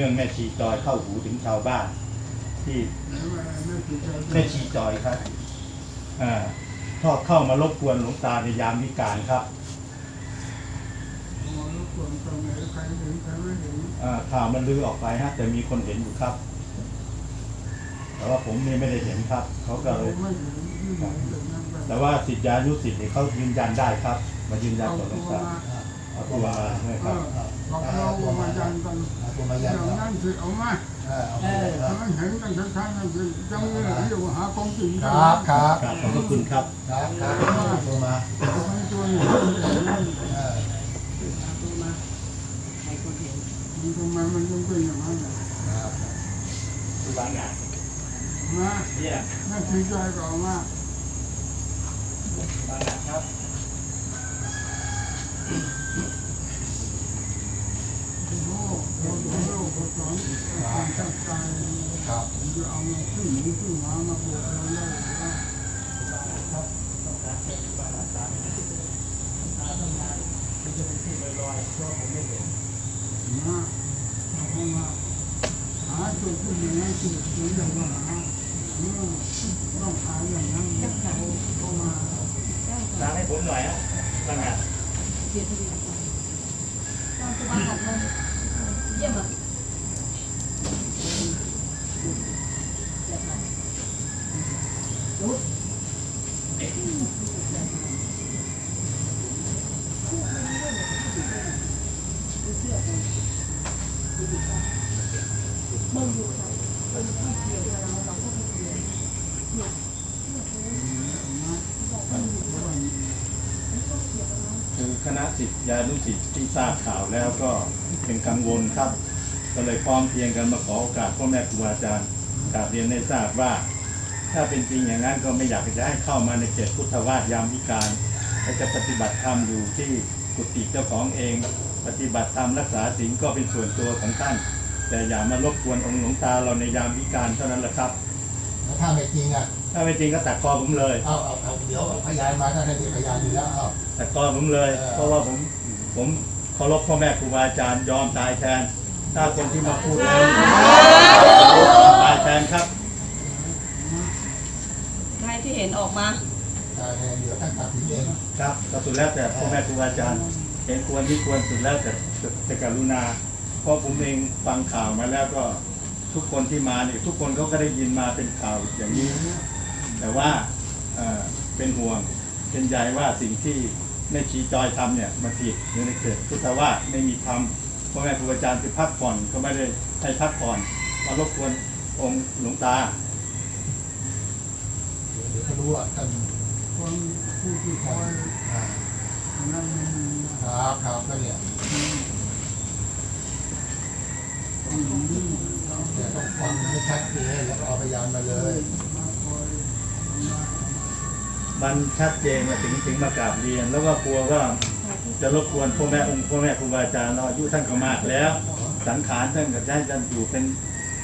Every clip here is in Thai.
รื่องแม่ชีจอยเข้าหูถึงชาวบ้าน ที่แม่ชีจอยครับอ่าชอบเข้ามารบกวนหลวงตาในยามวิการครับอ่าข่าวมันลือออกไปฮะแต่มีคนเห็นอยู่ครับ แต่ว่าผมนี่ไม่ได้เห็นครับ เขาก็เลยแต่ว่าสิทธิานุสิทธิ์เนี่ยเขายืนยันได้ครับ มายืนยันเอากับหลวงตา อาตัวมาใช่ไหมเอครับอบอกเรามายันกันอาตัวมาอยัย่านงนั้นคือเอามาเออถ้ามันเห็นกันชัดๆนั่นคือยังไม่ได้อยู่หาของจริงครับครับขอบคุณครับครับครับเอาตัวมาให้ตัวนี้เออตัวมามันทำไมมันยังเป็นอย่างนั้นครับคือบางอย่างมาเนี่ยแม่ผิดใจก็เอามาบางอย่างครับ ครับจะเอามาขึ้นหมูขึ้นมามาบวชเราได้หรือว่าครับต้องการเชิญครูบาอาจาย์นะตาต้องมาที่จะเป็นที่ลอยๆเพราะผมไม่เห็นมาเอาเข้ามาหาจุดขึ้นอย่างนั้นจุดจุดอย่างนั้นหาเออต้องหาอย่างนั้นเอาเข้ามาล้างให้ผมหน่อยฮะบางอย่างเยี่ยมอะ คือคณะสิทธิานุสิทธิ์ที่ทราบข่าวแล้วก็เป็น กังวลครับ ก็เลยพร้อมเพรียงกันมาขอโอกาสพ่อแม่ครูอาจารย์กราบเรียนให้ทราบว่า ถ้าเป็นจริงอย่างนั้นก็ไม่อยากจะให้เข้ามาในเขตพุทธวาสยามวิการและจะปฏิบัติธรรมอยู่ที่กุฏิเจ้าของเอง ปฏิบัติธรรมรักษาศีลก็เป็นส่วนตัวของท่าน แต่อย่ามารบกวนองค์หลวงตาเราในยามวิการเท่านั้นแหละครับ แล้วถ้าไม่จริงอะ ถ้าไม่จริงก็ตัดคอผมเลย เอาเอาเอาเดี๋ยวเอาพยานมาถ้าได้พยานอยู่แล้วเอาตัดคอผมเลยเออเพราะว่าผมผม เคารพพ่อแม่ครูบาอาจารย์ยอมตายแทน ถ้าคนที่มาพูดแล้วตายแทนครับให้ที่เห็นออกมาแต่เดี๋ยวท่านตัดสินเองครับก็สุดแล้วแต่พ่อแม่ครูบาอาจารย์ เห็นควรที่ควรสุดแล้วแต่แต่กรุณาเพราะผมเองฟังข่าวมาแล้วก็ทุกคนที่มาเนี่ยทุกคนเขาก็ได้ยินมาเป็นข่าวอย่างนี้ แต่ว่าเอ่อเป็นห่วงเป็นใยว่าสิ่งที่ แม่ชีจอยทำเนี่ยมันผิดอยู่ในเขตพุทธวาสไม่มีธรรมพ่อแม่ครูอาจารย์ไปพักผ่อนก็ไม่ได้ให้พักผ่อนมารบกวนองค์หลวงตาเดี๋ยวเขารู้ว่าท่านคนผู้ที่คอยอ่านั่นไม่มีนะครับครับก็เนี่ยต้องอย่างนี้เราเดี๋ยวต้องฟังให้ชัดเจนแล้วก็เอาพยานมาเลยมาคอยทำงา มันชัดเจนมาถึงถึงมากราบเรียน แล้วก็กลัวว่าจะรบกวนพ่อแม่องค์พ่อแม่ครูบาอาจารย์เราอายุท่านก็มากแล้ว สังขารท่านก็จะให้ท่านอยู่เป็น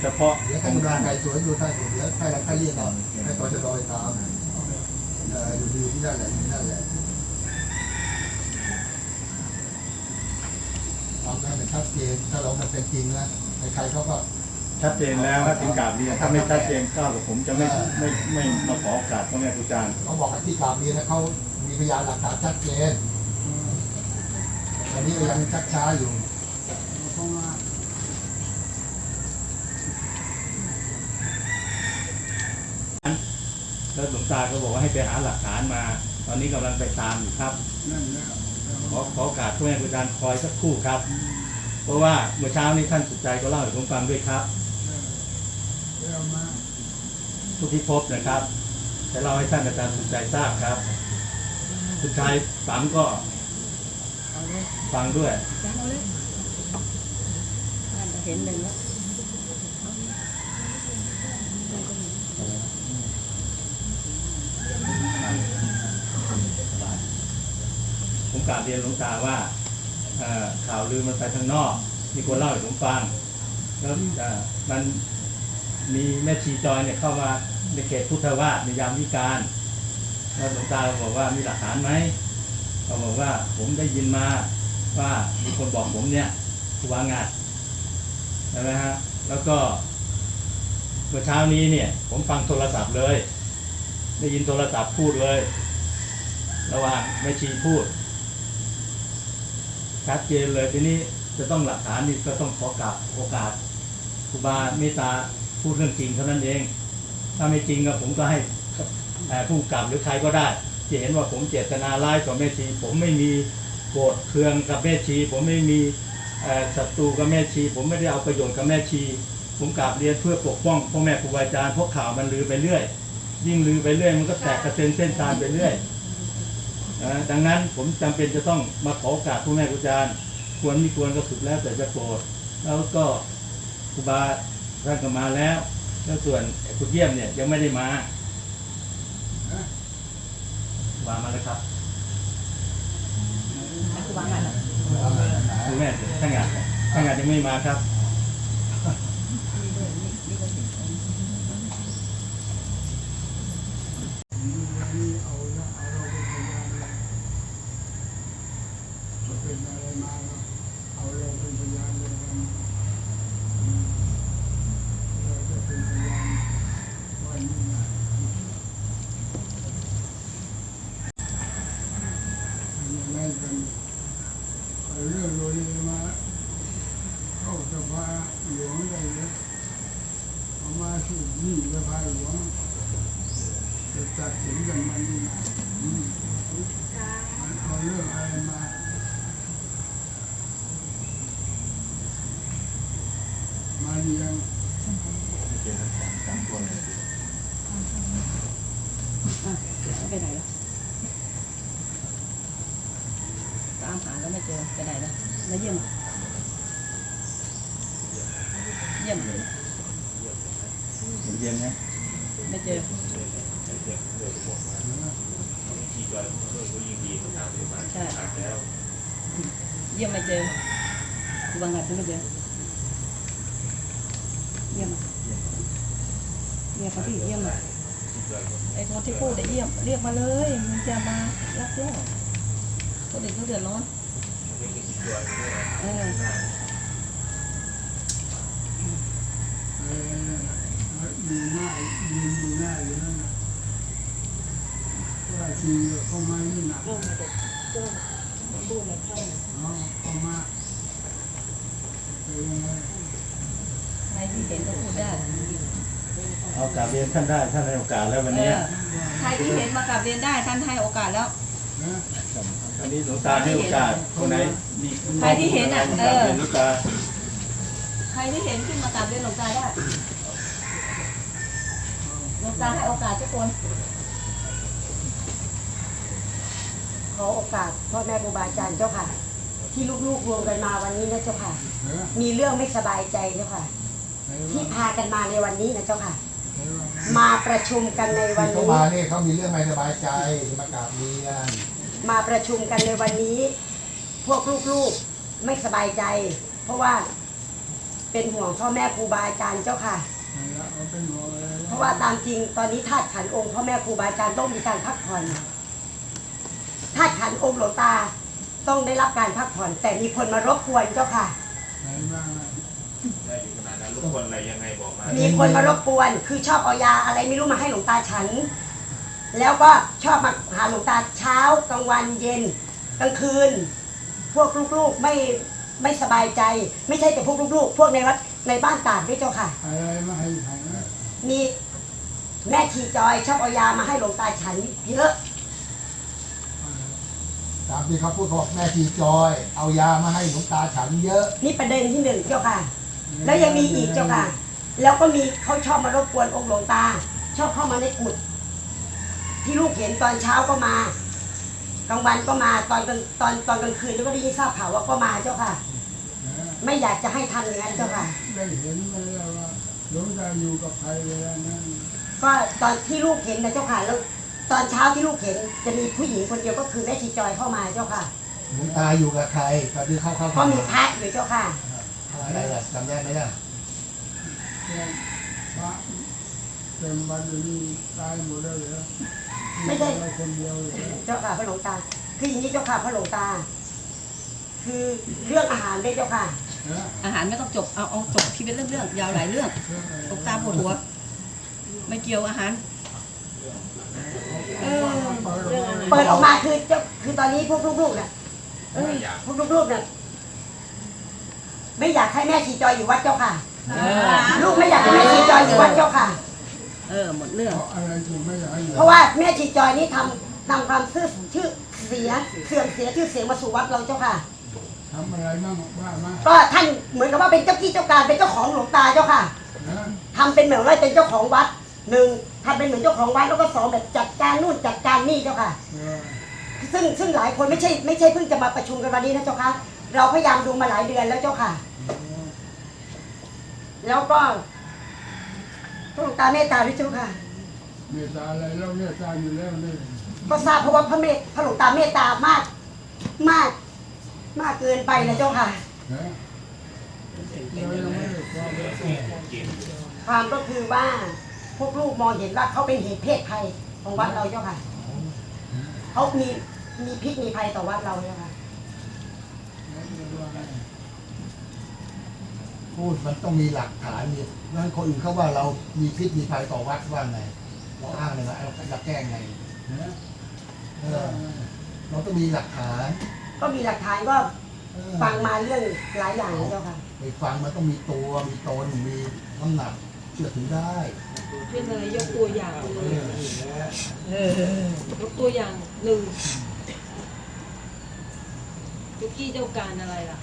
เฉพาะเดี๋ยวขท่าอนงราท่านไก่สวยอยู่ท่านอยู่เดี๋ยวให้ให้เรียกก่อนให้ตอจะรอยตามเอออยู่ดีที่นั่นแหละที่นั่นแหละทำให้มันชัดเจนถ้าเรามันเป็นจริงนะใครๆเขาก็ ชัดเจนแล้วนะถึงกราบเรียนถ้าไม่ชัดเจนก็กับผมจะไม่ไม่ไม่มาขอโอกาสพ่อแม่ครูอาจารย์เขาบอกกับที่กราบเรียนนะเขามีพยานหลักฐานชัดเจนตอนนี้ก็ยังชักช้าอยู่เอาเข้ามาแล้วหลวงตาก็บอกว่าให้ไปหาหลักฐานมา ตอนนี้กำลังไปตามอยู่ครับนั่นแหละขอขอโอกาสพ่อแม่ครูอาจารย์คอยสักครู่ครับ เพราะว่าเมื่อเช้านี้ท่านสุดใจก็เล่าให้ผมฟังด้วยครับเดี๋ยวมา ทุกที่พบนะครับแต่เราให้ท่านอาจารย์สุดใจทราบครับ สุดท้ายปั๊มก็ ฟังด้วยเอาเลยท่านเห็นหนึ่งแล้วผมกราบเรียนหลวงตาว่าข่าวลือมันไปทางนอก มีคนเล่าให้ผมฟังแล้วมัน มีแม่ชีจอยเนี่ยเข้ามาในเขตพุทธวาสในยามวิการแล้วหลวงตาบอกว่ามีหลักฐานไหมเขาบอกว่าผมได้ยินมาว่ามีคนบอกผมเนี่ยครูบางดใช่ไหมฮะแล้วก็เมื่อเช้านี้เนี่ย ผมฟังโทรศัพท์เลย ได้ยินโทรศัพท์พูดเลย ระหว่างแม่ชีพูดชัดเจนเลยทีนี้จะต้องหลักฐานนี่ก็ต้องขอกราบโอกาสครูบาเมตตา พูดเรื่องจริงเท่านั้นเอง ถ้าไม่จริงก็ผมก็ให้ผู้กำกับหรือใครก็ได้ที่เห็นว่าผมเจตนาร้ายต่อแม่ชี ผมไม่มีโกรธเคืองกับแม่ชี ผมไม่มีศัตรูกับแม่ชี ผมไม่ได้เอาประโยชน์กับแม่ชี ผมกราบเรียนเพื่อปกป้องพ่อแม่ครูบาอาจารย์เพราะข่าวมันลือไปเรื่อย ยิ่งลือไปเรื่อย มันก็แตกกระเซ็นเส้นตายไปเรื่อยดังนั้นผมจำเป็นจะต้องมาขอโอกาสผู้แม่ครูอาจารย์ ควรไม่ควรก็สุดแล้วแต่จะโปรดแล้วก็ครูบา ท่านก็มาแล้วแล้วส่วนไอ้คุณเยี่ยมเนี่ยยังไม่ได้มาครูบามาแล้วครับครูบางัดเหรอคุณแม่ท่านงานท่านงานยังไม่มาครับ นี่เอาละเอาเราเป็นพยานเลยจะเป็นอะไรมาแล้วเอาเราเป็นพยานเลยกันอืมเราจะเป็นพยานวันนี้นะยังไงกันเอาเรื่องโรยมาเข้าสภาหลวงได้เลยเอามา สู่นี่สภาหลวงจะตัดสินกันมันนี่นะอืมมันเอเรื่องอะไรมาเรียง อะแล้วไปไหนล่ะตามหาแล้วไม่เจอไปไหนล่ะมาเยี่ยมเหรอเยี่ยม เยี่ยมนะ ไม่เจอใช่เยี่ยมไม่เจอครูบางัดก็ไม่เจอเยี่ยมอะเนี่ยเขาที่เยี่ยมอะไอ้คนที่พูดไอ้เยี่ย มเรียกมาเลยมันจะมารับแล้วคนอื่นเขาเดือดร้อนเออเออดูหน้ายืนดูหน้าอยู่นั่นนะว่าจริงเข้ามานี่หนักเรื่องมาเด็กเรื่องพูดในช่องเอาเข้ามาเป็นยังไงใครที่เห็นก็พูดได้ เอากราบเรียนท่านได้ท่านให้โอกาสแล้ววันเอนี้อใครที่เห็นมากลับเรียนได้ท่านให้โอกาสแล้วนะวันนี้หลวงตาให้โอกาสคนไหนมีใครที่เห็นอะกเอราบอเรียนหลวงตาใครที่เห็นขึ้นมากลับเรียนหลวงตาได้หลวงตาให้โอกาสทุกคน ขอโอกาสพ่อแม่ครูบาอาจารย์เจ้าค่ะ ที่ลูกๆรวมกันมาวันนี้นะเจ้าค่ะเออมีเรื่องไม่สบายใจเจ้าค่ะเออที่พากันมาในวันนี้นะเจ้าค่ะเออ มาประชุมกันในวันเขานี้ มาเนี่ยเขามีเรื่องไม่สบายใจมากราบเรียนมาประชุมกันในวันนี้ พวกลูกๆไม่สบายใจ เพราะว่าเป็นห่วงพ่อแม่ครูบาอาจารย์เจ้าค่ะเอาเป็นหัวอะไรเพราะว่าตามจริงตอนนี้ธาตุขันธ์องค์พ่อแม่ครูบาอาจารย์ต้องมีการพักผ่อนธาตุขันธ์องค์หลวงตาต้องได้รับการพักผ่อน แต่มีคนมารบกวนเจ้าค่ะ ไหนบ้าง กวนอะไรยังไงบอกมามีคนมารบกวน คือชอบเอายาอะไรไม่รู้มาให้หลวงตาฉัน แล้วก็ชอบมาหาหลวงตาเช้ากลางวันเย็นกลางคืน พวกลูกๆไม่ไม่สบายใจ ไม่ใช่แต่พวกลูกๆ พวกในวัดในบ้านต่างด้วยเจ้าค่ะ อะไรมาให้ฉันนะมีแม่ชีจอยชอบเอายามาให้หลวงตาฉันเยอะ ตามที่เขาพูดเขาบอกแม่ทีจอย เอายามาให้หลวงตาฉันเยอะ นี่ประเด็นที่หนึ่งเจ้าค่ะ แล้วยังมีอีกเจ้าค่ะ แล้วก็มีเขาชอบมารบกวนองค์หลวงตา ชอบเข้ามาในกุฏที่ลูกเห็นตอนเช้าก็มากลางวันก็มาตอนกลางตอนตอนกลางคืนก็ได้ยินทราบข่าวว่าก็มาเจ้าค่ะ ไม่อยากจะให้ทำอย่างนั้นเจ้าค่ะ ได้เห็นไหมล่ะว่าหลวงตาอยู่กับใครเวลานั้นก็ตอนที่ลูกเห็นนะเจ้าค่ะแล้วตอนเช้าที่ลูกเห็นจะมีผู้หญิงคนเดียวก็คือแม่ชีจอยเข้ามาเจ้าค่ะ หลวงตาอยู่กับใครตอนที่เข้าเข้าก็มีพระอยู่เจ้าค่ะ อะไรล่ะจำแยกไม่ได้พระเต็มวันนี้ตายหมดเลยวเหรอไม่ได้คนเดียวเหรเจ้าค่ะพระหลวงตา คืออย่างนี้เจ้าค่ะพระหลวงตา คือเรื่องอาหารเลยเจ้าค่ะอาหารไม่ต้องจบ เอาเอาจบที่เป็นเรื่องๆยาวหลายเรื่องตกตาปวดหัว ไม่เกี่ยวอาหาร เออ เปิดออกมาคือเจ้าคือตอนนี้พวกลูกๆเนี่ยพวกลูกๆเนี่ย ไม่อยากให้แม่ชีจอยอยู่วัดเจ้าค่ะเออลูกไม่อยากให้แม่ชีจอยอยู่วัดเจ้าค่ะ เออหมดเรื่องเพราะอะไรจึงไม่อยากให้อยู่เพราะว่าแม่ชีจอยนี่ทำนำความชื่อชื่อเสียเสื่อมเสียชื่อเสียงมาสู่วัดเราเจ้าค่ะ ทำอะไรบ้างว่ามาก็ท่านเหมือนกับว่าเป็นเจ้าที่เจ้าการเป็นเจ้าของหลวงตาเจ้าค่ะนะทำเป็นเหมือนว่าเป็นเจ้าของวัดหนึ่งทำเป็นเหมือนเจ้าของวัดแล้วก็สองแบบจัดการนู่นจัดการนี่เจ้าค่ะ เออซึ่งซึ่งหลายคนไม่ใช่ไม่ใช่เพิ่งจะมาประชุมกันวันนี้นะเจ้าค่ะ เราพยายามดูมาหลายเดือนแล้วเจ้าค่ะ แล้วก็พระหลวงตาเมตตาด้วยเจ้าค่ะ เมตตาอะไรเราเมตตาอยู่แล้วนี่ก็ทราบเพราะว่าพระเมตพระหลวงตาเมตตามาก มาก มากเกินไปนะเจ้าค่ะ นะเรายังไม่ได้ความเลยความก็คือว่าพวกลูกมองเห็นว่าเขาเป็นเหตุเพศภัยของวัดเราเจ้าค่ะเขามีมีพิษมีภัยต่อวัดเราเจ้าค่ะ พูดมันต้องมีหลักฐานมีนั้นคนอื่นเขาว่าเรามีพิษมีภัยต่อวัดว่าไงเราอ้างเลยนะเราจะแก้ไงนะเออเราต้องมีหลักฐานก็มีหลักฐานก็เออฟังมาเรื่องหลายอย่างนะเจ้าค่ะ ไปฟังมันต้องมีตัวมีตนมีน้ำหนักเชื่อถือได้เป็นอะไรยกตัวอย่างเอเลยอ ยกตัวอย่างหนึ่งทุกกี้เจ้าการอะไรล่ะ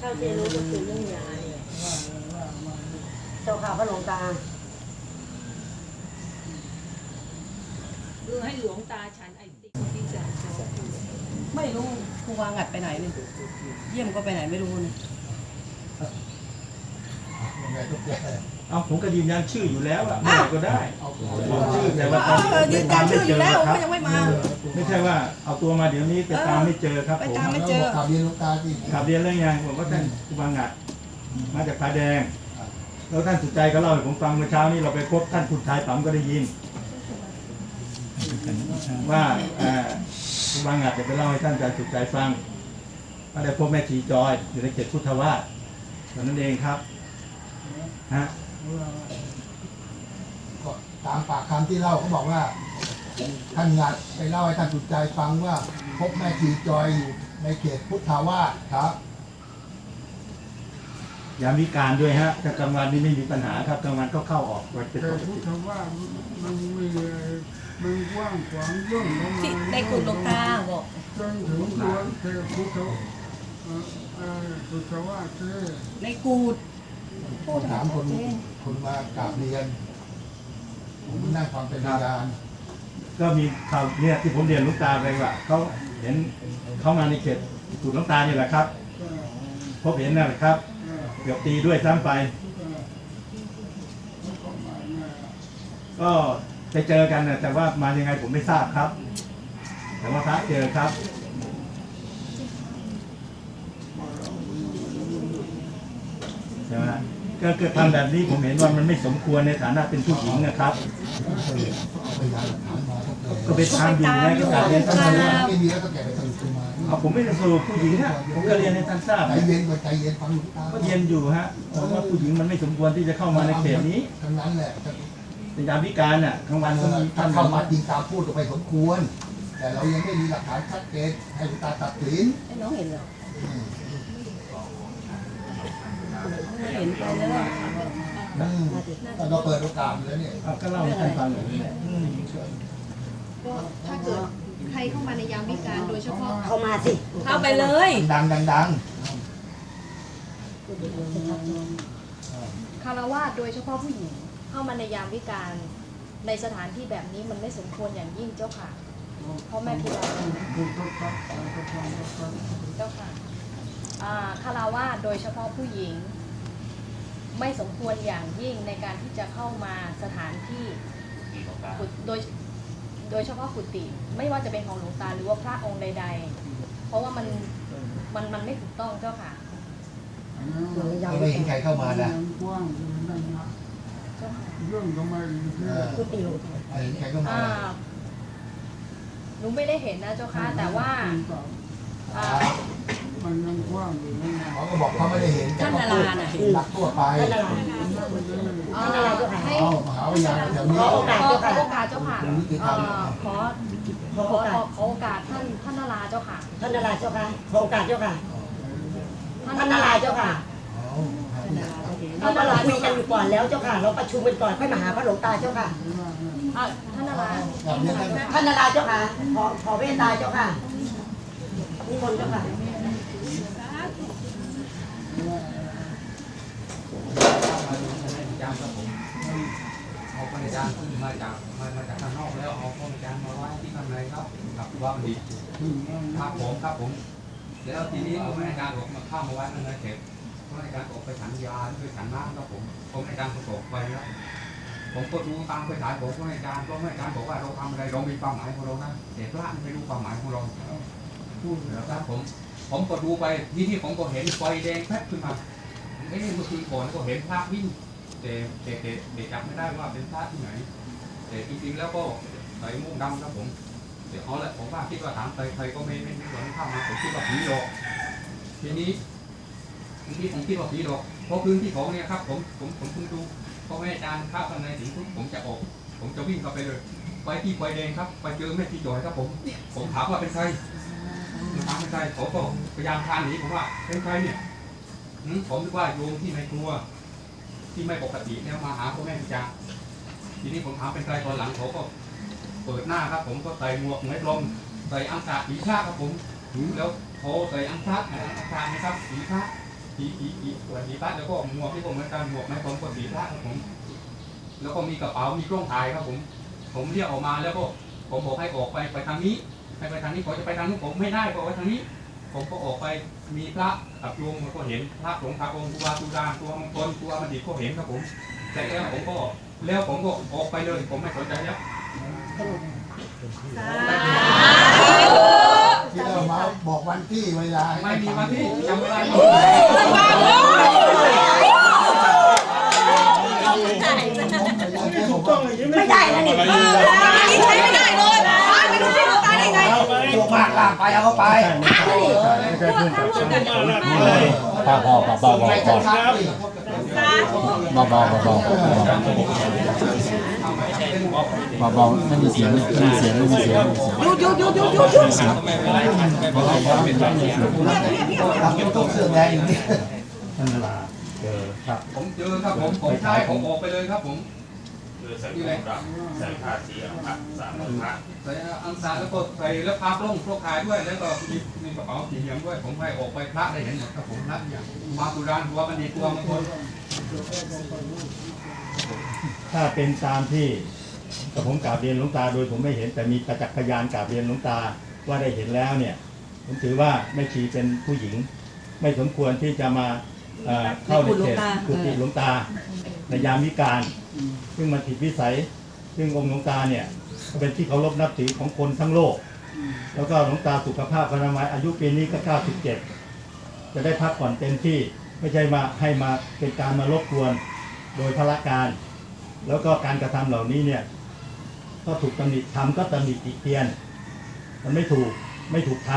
ข้าเจรู้ก็คือเรื่องยายเจ้าค่ะพระหลวงตาคือให้หลวงตาฉันไอติมที่จะไม่รู้ครูวางัดไปไหนเลยเยี่ยมก็ไปไหนไม่รู้นี่ย เอาผมก็ยืนยันชื่ออยู่แล้วอะเมื่อไหร่ก็ได้เอาตัวบอกชื่อแต่ว่าตอนเออยืนยันชื่ออยู่แล้วครัก็ยังไม่มา ไม่ใช่ว่าเอาตัวมาเดี๋ยวนี้แต่ตามไม่เจอครับไปผมตามไม่เจอกลับเรียนหลูกตาที่ขับเรียนเรื่องยังผมว่าท่านครูบางัดมาจากผาแดง แล้วท่านสุดใจก็เล่าให้ผมฟังเมื่อเช้านี้เราไปพบท่านคุณชายปั๊มก็ได้ยิน ว่าเอ่อครูบางัดจะไปเล่าให้ท่านอาจารย์สุดใจฟังว่าได้พบแม่ชีจอยอยู่ในเขตพุทธวาสตอนนั้นเองครับ ฮะก็ตามปากคำที่เล่าเขาบอกว่า ท่านงัดไปเล่าให้ท่านสุดใจฟังว่า พบแม่ชีจอยอยู่ในเขตพุทธาวาสครับ ยามวิการด้วยฮะแต่กลางวันนี่ไม่มีปัญหาครับกลางวันก็เข้าออกวันเป็นแต่ปกพุทติธว่ามันไม่มันกว้างขวางย่นลงมาที่ในกลุ่มหลวงตาบอก จนถึงตัวเทพุทธเอ่อเอ่อพุทธว่าเทในกูด พูดถามคนคนมากราบเรียน ผมนั่งฟังเป็นพยานก็มีข่าวเนี่ยที่ผมเรียนลูกตาไปว่าเขาเห็นเขามาในเขตจุดลูกตานี่แหละครับ พบเห็นนั่นแหละครับ เกือบตีด้วยซ้ำไป ก็ไปเจอกันนะแต่ว่ามายังไงผมไม่ทราบครับ แต่ว่าพระเจอครับ ช่ไหมก็เกิดทำแบบนี้ผมเห็นว่ามันไม่สมควรในฐานะเป็นผู้หญิงนะครับเอาพยานหลักฐานมาตั้งแต่ก็ไปตามอยู่นะก็กราบเรียนท่านถ้าว่าไม่มีแล้วก็แกไปสรุปขึ้นมาเอาผมไม่ได้สรุปผู้หญิงฮะผมก็เรียนให้ท่านทราบใจเย็นกว่าใจเย็นฟังหลวงตาก็เรียนอยู่ฮะผมว่าผู้หญิงมันไม่สมควรที่จะเข้ามาในเขตนี้ทั้งนั้นแหละเป็นยามวิการน่ะกลางวันก็มีถ้าท่านเข้ามาจริงตามพูดก็ไปสมควร แต่เรายังไม่มีหลักฐานชัดเจนให้หลวงตาตัดสินไอ้น้องเห็นเหรอไม่ เห็นไปแล้วอืมแต่เราเปิดโอกาสอยู่แล้วเนี่ยเอาก็เล่าให้ท่านฟังอย่างนี้แหละก็ถ้าเกิดใครเข้ามาในยามวิการโดยเฉพาะเข้ามาสิเข้าไปเลยดังดังดังคารวาสโดยเฉพาะผู้หญิงเข้ามาในยามวิการในสถานที่แบบนี้มันไม่สมควรอย่างยิ่งเจ้าค่ะเพราะแม่พิลาเจ้าค่ะอ่าคารวาสโดยเฉพาะผู้หญิง ไม่สมควรอย่างยิ่งในการที่จะเข้ามาสถานที่กุฏโดยโดยเฉพาะกุฏิไม่ว่าจะเป็นของหลวงตาหรือว่าพระองค์ใด ๆ เพราะว่ามันมันมันไม่ถูกต้องเจ้าค่ะๆเอไม่เห็นใครเข้ามานะกว้างเลยนั่นนะเรื่องทำไมเรื่องกุฏิหลวงไม่เห็นใครเข้ามาอ่าหนูไม่ได้เห็นนะเจ้าค่ะแต่ว่าอ่า มันยังกว้างอยู่นั่นนะเขาก็บอกเขาไม่ได้เห็นแต่ก็พูดหลักทั่วไปท่านอะไรอ่าท่านอะไรเจ้าค่ะให้เอามหาวิทยาลัยแถวนี้ขอโอกาสขอเจ้าขอค่ะโอกาสเจ้าค่ะเป็นนิติธรรมเอ่อขอขอขโออกาขอสขอโอกาสท่านท่านนาราเจ้าค่ะท่านอะไรเจ้าค่ะขอโอกาสเจ้าค่ะท่านอะไรเจ้าค่ะเอาเราเราคุยกันอยู่ก่อนแล้วเจ้าค่ะ เราประชุมกันก่อนค่อยมาหาพระหลวงตาเจ้าค่ะอะท่านนาราแบบนี้ท่านท่านนาราเจ้าค่ะขอขอเมตตาเจ้าค่ะนิมนต์เจ้าค่ะ อาจารย์ครับผม เอาพระอาจารย์ขึ้นมาจากมามาจากข้างนอกแล้วเอาพระอาจารย์มาไว้ที่ข้างในครับกับว่ามันดีครับผมครับผม แล้วทีนี้เอาพระอาจารย์ออกมาเข้ามาไว้ข้างในเสร็จพระอาจารย์ออกไปฉันยาไปฉันน้ำครับผมพระอาจารย์ประสบไปแล้วผมก็ดูตามไปสายบอกพระอาจารย์เพราะพระอาจารย์บอกว่าเราทำอะไรเรามีความหมายของเรานะแต่พระไม่รู้ความหมายของเราครับผม ผมก็ดูไปที่นี่ผมก็เห็นไฟแดงแป๊บขึ้นมา เอ๊ะเมื่อคืนก่อนก็เห็นพระวิ่งแต่แต่แต่แต่จับไม่ได้ว่าเป็นพระที่ไหน แต่จริงๆแล้วก็ใส่ม่วงดำครับผมเดี๋ยวเอาละผมว่าคิดว่าถามใครใครก็ไม่ไม่ไม่ควรเข้ามาผมคิดว่าผีหลอกทีนี้ทีนี้ผมคิดว่าผีหลอกเพราะคืนที่สองเนี่ยครับ ผมผมผมเพิ่งดูเพราะแม่อาจารย์ข้าข้างในถึงผมจะออก ผมจะวิ่งเข้าไปเลยไปที่ไฟแดงครับไปเจอแม่ที่จอยครับผม ผมถามว่าเป็นใครถามเป็นใครเขาก็พยายามคลานหนีผมว่าเป็นใครเนี่ย ผมนึกว่าโยมที่ในครัว ที่ไม่ปกติแล้วมาหาพ่อแม่พิจาทีนี้ผมถามเป็นใครตอนหลังเขาก็เปิดหน้าครับ ผมก็ใส่หมวกเม็ดลมใส่อังสาผีชาครับผมแล้วเขาใส่อังสาอังสานะครับผีชาผีผีผีผีชาแล้วก็หมวกที่ผมเหมือนกันหมวกไม้ผมก็ผีชาครับผม แล้วก็มีกระเป๋ามีกล้องถ่ายครับผม ผมเรียกออกมาแล้วก็ผมบอกให้ออกไปไปทางนี้ให้ไปทางนี้ผมจะไปทางนู้นผมไม่ได้ก็ไว้ทางนี้ ผมก็ออกไป มีพระกับโยมก็เห็นพระสงฆ์พระองค์ครูบาครูดาตัวมงคลครูอาบัณฑิตก็เห็นครับผมแต่แล้วผมก็แล้วผมก็ออกไปเลย ผมไม่สนใจแล้วที่เรามาบอกวันที่เวลาไม่มีวันที่จำไม่ได้ถูกต้องเลยไม่ได้นะนี่ใช้ไม่ได้ ไปเอาเข้าไปไม่ใช่ไม่ใช่เพื่อนกับช่างพ่อพ่อพ่อพ่อพ่อไปพ่อชัดๆดิเบาเบาเบาเบาเบาเบาไม่มีเสียงไม่มีเสียงไม่มีเสียงหยุดหยุดหยุดหยุดหยุดหยุดทำต้องเสื้อแดงอย่างนี้ท่านนาราเจอครับผมเจอครับผมผมใช่ผมออกไปเลยครับผม คือใส่หมวกดำใส่ผ้าสีอังคาสามผ้าใส่อังสารแล้วก็ใส่แล้วพาปล้องพวกคายด้วย แล้วก็มีมีกระเป๋าสีเหลืองด้วย ผมให้ออกไปพระได้เห็นหมดครับผมพระอย่างมาตุรานตัวมันดีตัวมงคลถ้าเป็นตามที่กับผมกราบเรียนหลวงตาโดยผมไม่เห็นแต่มีประจักษ์พยานกราบเรียนหลวงตาว่าได้เห็นแล้วเนี่ย ผมถือว่าแม่ชีเป็นผู้หญิง ไม่สมควรที่จะมาเอ่อเข้าในเขตกุฏิหลวงตา ในยามวิการ ซึ่งมันผิดวิสัย ซึ่งองค์หลวงตาเนี่ยก็เป็นที่เคารพนับถือของคนทั้งโลก แล้วก็หลวงตาสุขภาพอนามัยอายุปีนี้ก็ 97 จะได้พักผ่อนเต็มที่ไม่ใช่มาให้มาเป็นการมารบกวนโดยพละการ แล้วก็การกระทำเหล่านี้เนี่ยก็ถูกตำหนิทำก็ตำหนิติเตียน มันไม่ถูกไม่ถูกท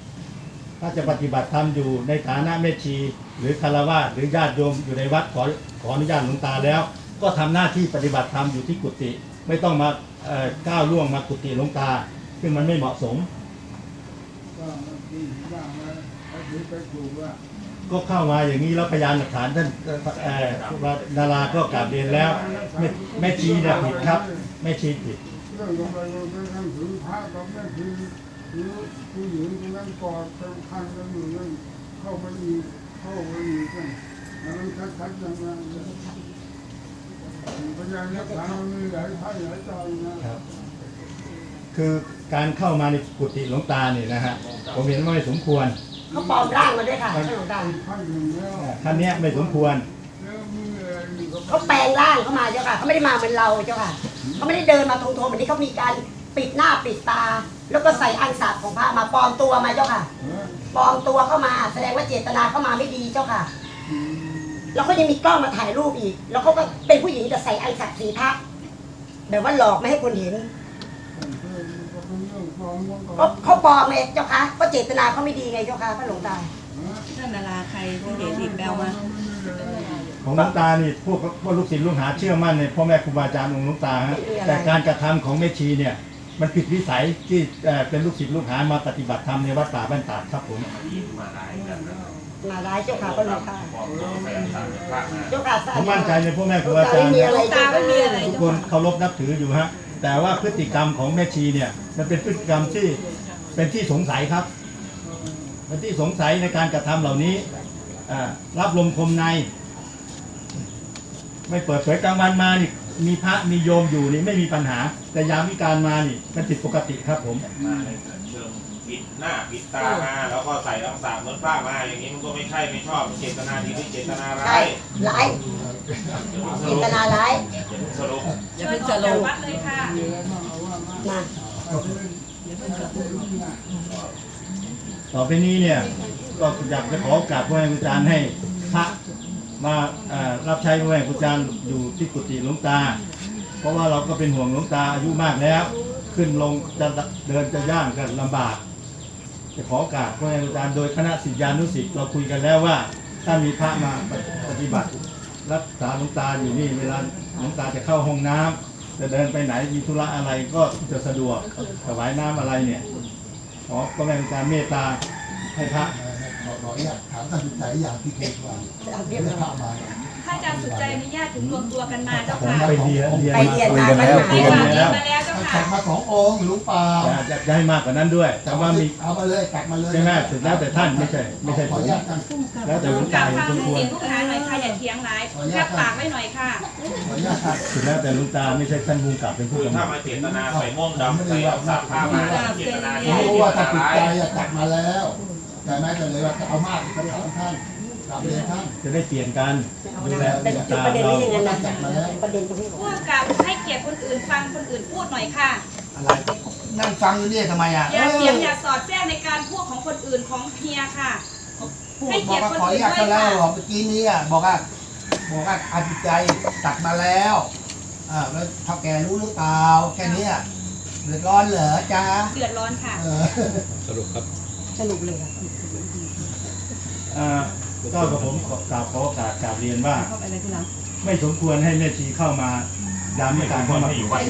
ำถ้าจะปฏิบัติธรรมอยู่ในฐานะแม่ชี หรือคารวะหรือญาติโยมอยู่ในวัดขอ ขออนุญาตหลวงตาแล้ว ก็ทำหน้าที่ปฏิบัติธรรมอยู่ที่กุฏิไม่ต้องมาเอ่อก้าวล่วงมากุฏิหลวงตา ซึ่งมันไม่เหมาะสม ก็ที่ว่ามาไปถือไปถูกว่าก็เข้ามาอย่างนี้แล้วพยานหลักฐานท่านเอ่อเอ่อว่าดาราก็กราบเรียนแล้วแม่แม่ชีเนี่ยผิดครับแม่ชีผิดเรื่องของเราไปนั่งถือพระกับแม่คือหรือผู้หญิงที่นั่งกอดกันคันกันอยู่นั่นเข้าไปอีกเข้าไปอีกนั่น มันชัดๆอย่างนั้นพยานหลักฐานมันมีหลายท่านหลายตอนนะคือการเข้ามาในกุฏิหลวงตาเนี่ยนะฮะผมเห็นว่าไม่สมควรเขาปลอมร่างมาด้วยค่ะท่านหลวงตาท่านหนึ่งแล้วท่านเนี้ยไม่สมควรแล้วมีอะไรมีก็เขาแปลงร่างเข้ามาเจ้าค่ะเขาไม่ได้มาเหมือนเราเจ้าค่ะเขาไม่ได้เดินมาทงๆเหมือนที่เขามีการปิดหน้าปิดตา แล้วก็ใส่อังสาของพระมาปลอมตัวมาเจ้าค่ะปลอมตัวเข้ามา แสดงว่าเจตนาเข้ามาไม่ดีเจ้าค่ะ แล้วเขายังมีกล้องมาถ่ายรูปอีก แล้วเขาก็เป็นผู้หญิงแต่ใส่ไอศักดิ์สีพระแบบว่าหลอกไม่ให้คนเห็นก็เขาปลอมไงเจ้าคะก็เจตนาเขาไม่ดีไงเจ้าคะพระหลวงตานั่นนาราใครที่เห็นอีกแปลมาของหลุงตานี่พวกพวกลูกศิษย์ลูกหาเชื่อมั่นในพ่อแม่ครูบาอาจารย์องค์หลุงตาฮะแต่การกระทำของแม่ชีเนี่ย มันผิดวิสัยที่เอ่อเป็นลูกศิษย์ลูกหามาปฏิบัติธรรมในวัดป่าบ้านตาดครับผม มาหลายแบบนั้นมาร้ายเจ้าค่ะพระหลวงตาบอกเราใส่ตามพระนะเจ้าค่ะผมมั่นใจในพ่อแม่ครูหลวงบาอาตาจารไม่ย์มีอะไรตาไม่มีอะไรทุกคนเคารพนับถืออยู่ฮะ แต่ว่าพฤติกรรมของแม่ชีเนี่ย มันเป็นพฤติกรรมที่เป็นที่สงสัยครับเป็นที่สงสัยในการกระทำเหล่านี้อ่ารับลมคมใน ไม่เปิดเผยกลางวันมานี่มีพระมีโยมอยู่นี่ไม่มีปัญหา แต่ยามวิการมานี่มันผิดปกติครับผมมาในเชิง ปิดหน้าปิดตามาแล้วก็ใส่รังสาเหมือนพระมาอย่างนี้มันก็ไม่ใช่ไม่ชอบเจตนาดีหรือเจตนาร้าใช่ยร้ายเจตนาร้ายสรุปอย่าเพิ่งจะลงมาต่อไปนี้เนี่ยก็อยากจะขอโอกาสพระแม่ครูอาจารย์ให้พระมาเอ่อรับใช้พระแม่ครูอาจารย์อยู่ที่กุฏิหลวงตา เพราะว่าเราก็เป็นห่วงหลวงตาอายุมากแล้ว ขึ้นลงจะเดินจะย่างกันลำบาก จะขอโอกาสพระแม่ครูอาจารย์โดยคณะศิษยานุศิษย์เราคุยกันแล้วว่าถ้ามีพระมาปฏิบัติ รักษาหลวงตาอยู่นี่เวลาหลวงตาจะเข้าห้องน้ำจะเดินไปไหนมีธุระอะไรก็จะสะดวกถวายน้ำอะไรเนี่ยขอพระแม่ครูอาจารย์เมตตาให้พระขอขออนุญาตถามท่านสุดใจอย่างที่เคยว่าเอาเรีเรียยบกร้อยพระมา ถ้าอาจารย์สุดใจอนุญาตถึงรวมตัวกันมาเจ้าผมค่ะไปเรียนเรียนไปเรียนคุยมากันปัญแล้วหาคุยไปกันวางแล้วมาแล้วเจ้าจัค่ะดมาสององค์หรือเปล่าจะจะให้มากกว่านั้นด้วย แต่ว่ามีเอามาเลยจัดมาเลยใช่ไหมสุดแล้วแต่ท่านไม่ใช่ไม่ใช่ขผออมนุญาตกันแล้วแต่หลวงกราตาบเห็นฟังสมควรเสียงลูกหาหน่อยค่ะอย่าเถียงหลายแคบปากไว้หน่อยค่ะขออนุญาตครับสุดแล้วแต่หลวงตาไม่ใช่ท่านภูมิกับเป็นผู้คือกำถ้ากับมาเจตนาใส่ม่วงดำใส่รังสาผ้ามาเจตนาดีรู้เจว่าตถ้านาติดร้ายใจอะจัดมาแล้ว แต่แม้แต่เลยว่าจะเอามากอีกคำถามท่าน กลับเรียนท่านจะได้เปลี่ยนกันดูแลแต่หลวงจุดตาประเด็นเรานี้ยังไงนะประเด็นตรงนี้พูดกับให้เกียรติคนอื่นฟังคนอื่นพูดหน่อยค่ะ อะไรนั่งฟังอยู่เนี่ยทำไมอะอย่าเถียงอย่าสอดแทรกในการพูดของคนอื่นของเฮียค่ะพูดให้บเกีอยกรติว่าคนขอออื่นุนญาตด้วกันยแล้วค่ะบอกเมื่อกี้นี้อะบอกว่าบอกว่าอาจิตใจตัดมาแล้วอ่าแล้วเท่าแกรู้หรือเปล่าแค่เนี้ยเดือดร้อนเหรอจ๊ะเดือดร้อนค่ะเออสรุปเลยค่ะอ่า ก็กับผมขอกราบขอโอกาสกราบเรียนว่า เข้าไปเลยที่หลังไม่สมควรให้แม่ชีเข้ามายามวิการเข้ามาอยู่วัด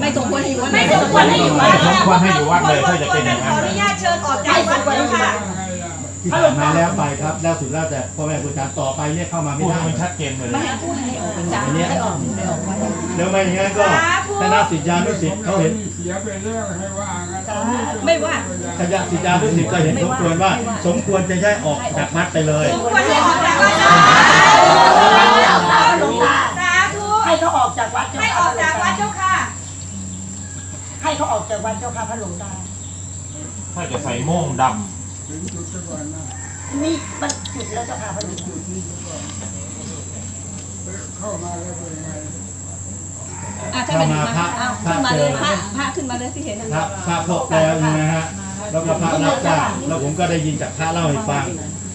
ไม่สมควรให้อยู่วัดไม่สมควรให้อยู่วัดไม่สมควรให้อยู่วัดเลยถ้าจะเป็นอย่างขนั้นออนุญาตเชิญออกจากวัดแล้วค่ะที่ผ่านมาแล้วไปครับแล้วสุดแล้วแต่พ่อแม่ครูอาจารย์ต่อไปเนี่ยเข้ามาไม่พูดได้ให้มันชัดเจนเลยไม่ให้พูดให้ออกเป็นจาให้ออกให้ออกวัดเดี๋ยวไม่อย่างนั้นก็ คณะศิษยานุศิษย์เขาเห็นเสียไปแล้วให้ว่างันไม่ว่าคณะศิษยานุศิษย์ก็เห็นสมควรว่า สมควรจะย้ายออกจากวัดไปเลยสมควรให้ออกจากวัดนะหลวงตาสาธุให้เขาออกจากวัดเจ้าให้อค่ะอกจากวัดเจ้าค่ะ ให้เขาออกจากวัดเจ้าค่ะพระหลวงตาถ้าจะใส่ม่วงดถึงจุดก่อนนะนี่มันจุดแล้วเจ้าค่ะพระหลวงตาเข้ามาแล้วเป็นไง อะถ้าเป็นมาเอาขึ้นมาเลยพระพระขึ้นมาเลยที่เห็นพระพระพบแล้วนะฮะแล้วก็พระรับทราบแล้วผมก็ได้ยินจากพระเล่าให้ฟัง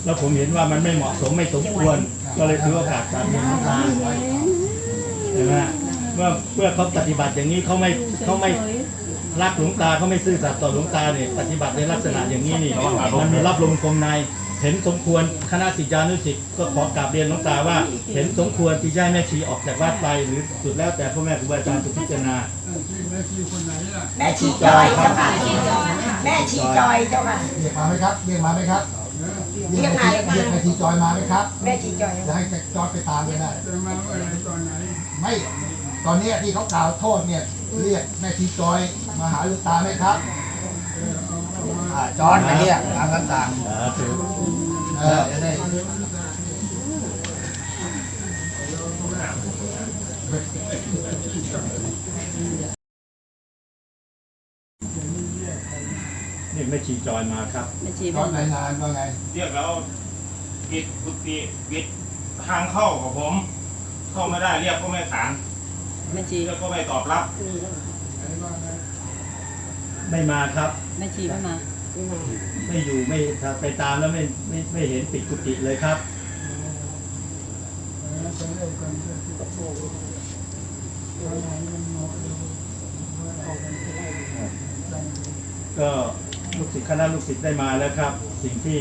แล้วผมเห็นว่ามันไม่เหมาะสมไม่สมควร ก็เลยถือโอกาสกราบเรียนหลวงตาใช่ไหมฮะเมื่อเมื่อเขาปฏิบัติอย่างนี้เขาไม่เขาไม่รักหลวงตาเขาไม่ซื่อสัตย์ต่อหลวงตาเนี่ยปฏิบัติในลักษณะอย่างนี้นี่มันมีรับลมคมใน เห็นสมควรคณะศิษยานุศิษย์ก็ขอกราบเรียนหลวงตาว่า เห็นสมควรที่จะให้แม่ชีออกจากวัดไปหรือสุดแล้วแต่พ่อแม่ครูบาอาจารย์จะพิจารณาที่แม่ชีคนไหนล่ะแม่ชีจอยเจ้าค่ะ แม่ชีจอยเจ้าค่ะเรียกมาไหมครับเรียกมาไหมครับเรียกมาเลยค่ะเรียกแม่ชีจอยมาไหมครับ แม่ชีจอยจะให้จอยไปตามเลยนะจะมาเมื่อไหรตอนไหนไม่ตอนเนี้ยที่เขากล่าวโทษเนี่ยเรียกแม่ชีจอยมาหาลูกตาไหมครับเออเอาเอามาอ่าจอนไปเรียกตามกันต่าง นี่แม่ชีจอยมาครับ ไม่ชีจบออนกไปนานว่าไงำเรียกแล้วปิดกุฏิปิดทางเข้าของผม เข้าไม่ได้เรียกก็ไม่ขานไม่ชีเรียกก็ไม่ตอบรับไหนว่าไงไม่มาครับ ไม่ชีไม่มา ไม่อยู่ไม่ไปตามแล้วไม่ไม่ไม่เห็นปิดกุฏิเลยครับก็ลูกศิษย์คณะลูกศิษย์ได้มาแล้วครับ สิ่งที่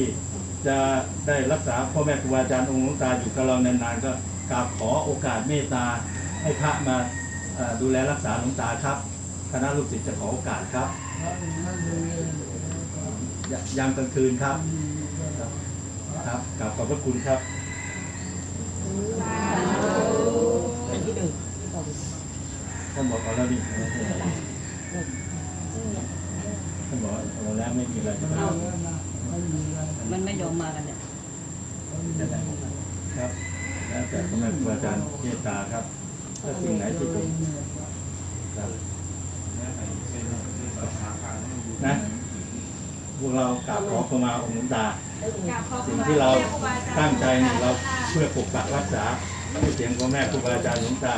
จะได้รักษาพ่อแม่ครูอาจารย์องค์หลวงตาอยู่กับเรานานๆก็กราบขอโอกาสเมตตาให้พระมาดูแลรักษาหลวงตาครับ คณะลูกศิษย์จะขอโอกาสครับ ยก็ยยามกลางคืนครับมีก็ครับกราบขอบพระคุณครับเป็นที่หนึ่งท่านบอกเอาแล้วนี่ท่านบอกเอาแล้วไม่มีอะไรเอาแล้วนะไม่มีอะไรมันไม่ยอมมากันเนี่ยครับแล้วแต่พ่อแม่ครูบาอาจารย์เมตตาครับถ้าสิ่งไหนที่ผมครับนะ พวกเรากราบขอเข้ามาองค์หลวงตา สิ่งที่เราตั้งใจเนี่ยเราเพื่อปกปักรักษาชื่อเสียงของแม่ครูบาอาจารย์หลวงตา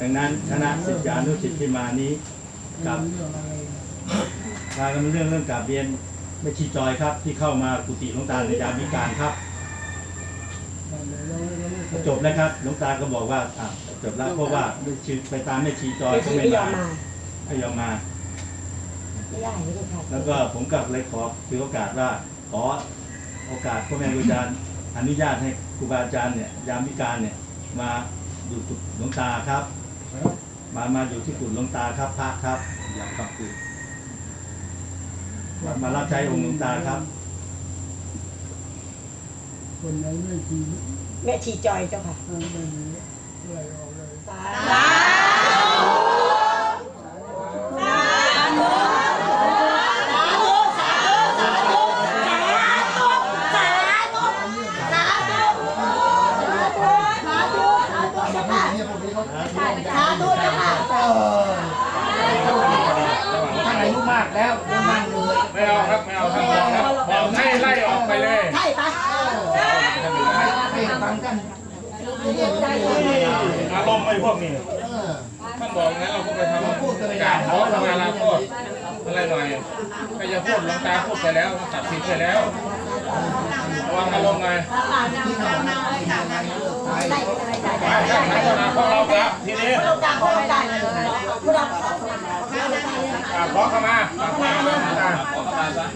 ดังนั้นคณะศิษยานุศิษย์ที่มานี้กับเรื่องอะไรพากันเรื่องเรื่องกราบเรียนไม่ชีจอยครับ ที่เข้ามากุฏิหลวงตาในยามวิการครับจบแล้วครับหลวงตาก็บอกว่าอะจบแล้วเพราะว่าไปตามไม่ชีจอยก็ใช่ไม่ไม่ยอมมมาไม่ยอมมา แล้วก็ผมก็เลยขอถือโอกาสว่าขอโอกาสพ่อแม่ครูอาจารย์อนุญาตให้ครูบาอาจารย์เนี่ยยามวิการเนี่ยมาอยู่กุฏหลวงตาครับ มามาอยู่ที่กุฏหลวงตาครับพระครับ อยากครับคือมามารับใช้องค์หลวงตาครับ คนไหนไม่ชีแม่ชีจอยเจ้าค่ะ ไม่ไม่มีอะไรออกเลย สา พวกนี้ท่าบอกงั้นเราก็ไปทำการเขาทำงานเราก็อะไรหน่อยใครจะพูดหลวงตาพูดไปแล้วตัดสินไปแล้ววางอารมณ์ไงไปข้างไหนก็นะพวกเราครับทีนี้ขอเข้ามาขอเข้ามาขอเข้ามา